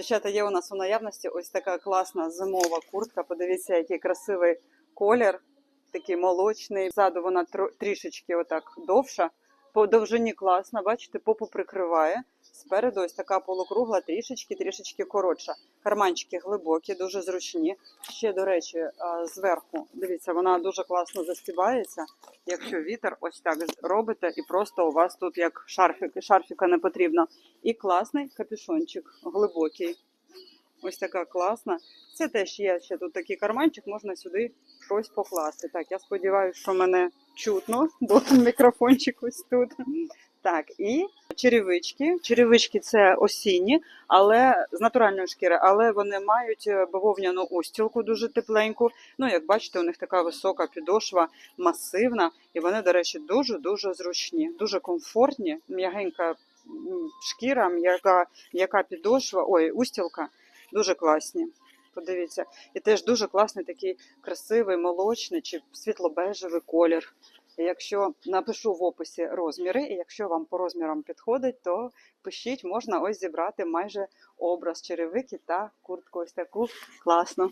Дівчата, є у нас у наявності ось така класна зимова куртка. Подивіться, який красивий колір, такий молочний. Ззаду вона трішечки отак довша. По довжині класна, бачите, попу прикриває. Спереду ось така полукругла, трішечки, трішечки коротша. Карманчики глибокі, дуже зручні. Ще, до речі, зверху, дивіться, вона дуже класно застібається. Якщо вітер ось так робите, і просто у вас тут як шарфік, шарфіка не потрібно. І класний капюшончик, глибокий. Ось така класна. Це теж є ще тут такий карманчик, можна сюди щось покласти. Так, я сподіваюся, що мене чутно, бо мікрофончик ось тут. Так, і черевички. Черевички це осінні, але з натуральної шкіри, але вони мають е, бавовняну устілку дуже тепленьку. Ну, як бачите, у них така висока підошва, масивна, і вони, до речі, дуже-дуже зручні, дуже комфортні, м'ягенька шкіра, м'яка, м'яка підошва, ой, устілка, дуже класні. Подивіться, і теж дуже класний такий красивий молочний чи світло-бежевий колір. Якщо напишу в описі розміри, і якщо вам по розмірам підходить, то пишіть, можна ось зібрати майже образ черевики та куртку ось таку класну.